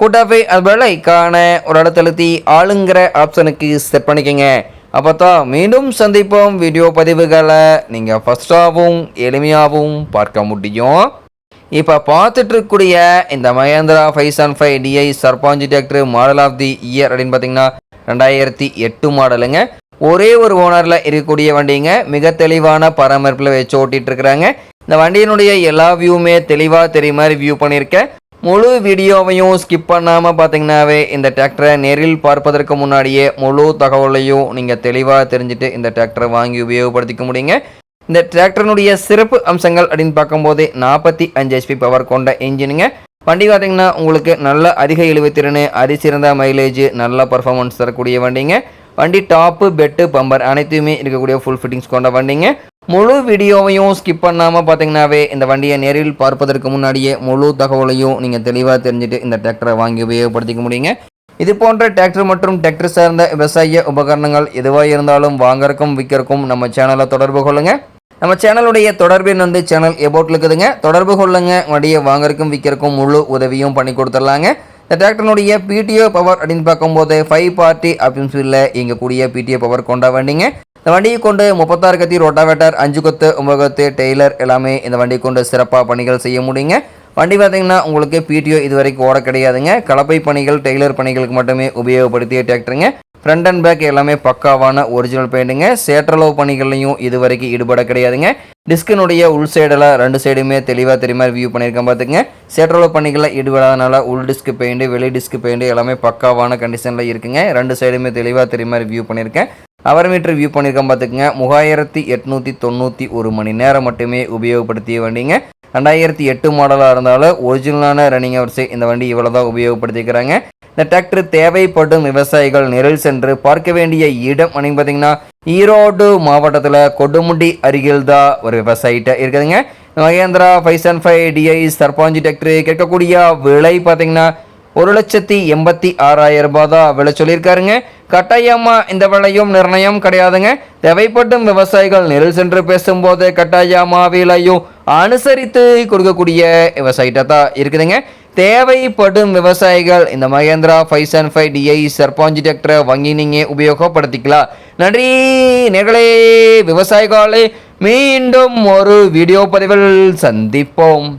கூட்டாஃபை அது பெல்லைக்கான ஒரு இடத்தெழுத்தி ஆளுங்கிற ஆப்ஷனுக்கு செட் பண்ணிக்கோங்க. அப்போ தான் மீண்டும் சந்திப்போம். வீடியோ பதிவுகளை நீங்கள் ஃபஸ்ட்டாகவும் எளிமையாகவும் பார்க்க முடியும். இப்போ பார்த்துட்டு இருக்கக்கூடிய இந்த Mahindra five seven five DI Sarpanch tractor model of the year அப்படின்னு பார்த்தீங்கன்னா ரெண்டாயிரத்தி எட்டு மாடலுங்க ஒரே ஒரு ஓனரில் இருக்கக்கூடிய வண்டிங்க. மிக தெளிவான பராமரிப்பில் வச்சு ஓட்டிகிட்டு இருக்கிறாங்க இந்த வண்டியினுடைய எல்லா வியூவுமே தெளிவாக தெரியுமாதிரி வியூ பண்ணியிருக்கேன். முழு வீடியோவையும் ஸ்கிப் பண்ணாமல் பார்த்தீங்கன்னாவே இந்த டிராக்டரை நேரில் பார்ப்பதற்கு முன்னாடியே முழு தகவலையும் நீங்கள் தெளிவாக தெரிஞ்சுட்டு இந்த டிராக்டரை வாங்கி உபயோகப்படுத்திக்க முடியுங்க. இந்த டிராக்டரினுடைய சிறப்பு அம்சங்கள் அப்படின்னு பார்க்கும்போது நாற்பத்தி அஞ்சு ஹெச்பி பவர் கொண்ட இன்ஜினுங்க வண்டி பார்த்தீங்கன்னா உங்களுக்கு நல்ல அதிக இழுவைத்திறன் அதிசிறந்த மைலேஜ் நல்ல பர்ஃபார்மன்ஸ் தரக்கூடிய வண்டிங்க. வண்டி டாப்பு பெட்டு பம்பர் அனைத்துமே இருக்கக்கூடிய ஃபுல் ஃபிட்டிங்ஸ் கொண்ட வண்டிங்க. முழு வீடியோவையும் ஸ்கிப் பண்ணாமல் பார்த்தீங்கன்னாவே இந்த வண்டியை நேரில் பார்ப்பதற்கு முன்னாடியே முழு தகவலையும் நீங்கள் தெளிவாக தெரிஞ்சுட்டு இந்த டிராக்டரை வாங்கி உபயோகப்படுத்திக்க முடியுங்க. இது போன்ற டிராக்டர் மற்றும் டிராக்டர் சார்ந்த விவசாய உபகரணங்கள் எதுவாக இருந்தாலும் வாங்கறக்கும் விற்கிறக்கும் நம்ம சேனலை தொடர்பு கொள்ளுங்கள் நம்ம சேனலுடைய தொடர்பின் வந்து சேனல் எபோட்டில் இருக்குதுங்க. தொடர்பு கொள்ளுங்க. வண்டியை வாங்கறக்கும் விற்கிறக்கும் முழு உதவியும் பண்ணி கொடுத்துடலாங்க. இந்த டிராக்டர்னுடைய பிடிஓ பவர் அப்படின்னு பார்க்கும்போது ஃபைவ் பார்ட்டி அப்படின்னு சொல்லி கூடிய பிடிஓ பவர் கொண்டா வண்டிங்க. இந்த வண்டியை கொண்டு முப்பத்தாறு கத்தி ரோட்டாவேட்டர் அஞ்சு கொத்து ஒன்பது கொத்து டெய்லர் எல்லாமே இந்த வண்டியை கொண்டு சிறப்பாக பணிகள் செய்ய முடியுங்க. வண்டி பார்த்தீங்கன்னா உங்களுக்கு பிடிஓ இது வரைக்கும் ஓட கிடையாதுங்க. கலப்பை பணிகள் டெய்லர் பணிகளுக்கு மட்டுமே உபயோகப்படுத்திய டிராக்டருங்க. ஃப்ரண்ட் அண்ட் பேக் எல்லாமே பக்காவான ஒரிஜினல் பெயிண்ட்டுங்க சேற்றளவு பணிகள்லையும் இது வரைக்கும் ஈடுபட கிடையாதுங்க. டிஸ்கினுடைய உள் சைடில் ரெண்டு சைடுமே தெளிவாக தெரியுமா வியூ பண்ணியிருக்கேன் பார்த்துங்க சேற்றளவு பணிகளில் ஈடுபடாதனால உள் டிஸ்க் பெயிண்ட் வெளி டிஸ்க் பெயிண்ட் எல்லாமே பக்காவான கண்டிஷனில் இருக்குங்க. ரெண்டு சைடுமே தெளிவாக தெரியுமா வியூ பண்ணியிருக்கேன். அவர் மீட்டர் வியூ பண்ணியிருக்கேன் பார்த்துக்குங்க. மூவாயிரத்தி எட்நூற்றி தொண்ணூற்றி ஒரு மணி நேரம் மட்டுமே உபயோகப்படுத்திய வண்டிங்க. ரெண்டாயிரத்தி எட்டு மாடலாக இருந்தாலும் ஒரிஜினலான ரன்னிங் அவர்ஸை இந்த வண்டி இவ்வளோ தான் உபயோகப்படுத்திக்கிறாங்க. இந்த டிராக்டர் தேவைப்படும் விவசாயிகள் நிரல் சென்று பார்க்க வேண்டிய இடம் அப்படின்னு பார்த்தீங்கன்னா ஈரோடு மாவட்டத்தில் கொடுமுடி அருகில் தான் ஒரு விவசாயிட்ட இருக்குதுங்க. Mahindra five seven five DI Sarpanch tractor கேட்கக்கூடிய விலை பார்த்தீங்கன்னா ஒரு லட்சத்தி எண்பத்தி ஆறாயிரம் ரூபாய் தான் விலை சொல்லியிருக்காருங்க. கட்டாயமா இந்த விலையும் நிர்ணயம் கிடையாதுங்க. தேவைப்படும் விவசாயிகள் நேரில் சென்று பேசும்போது கட்டாயமா விலையும் அனுசரித்து கொடுக்கக்கூடிய விவசாயிட்ட தான் இருக்குதுங்க. தேவைப்படும் விவசாயிகள் இந்த Mahindra five seven five DI Sarpanch டிராக்டரை வாங்கி நீங்கள் உபயோகப்படுத்திக்கலாம். நன்றி. நேர்களே விவசாயிகளே மீண்டும் ஒரு வீடியோ பதிவில் சந்திப்போம்.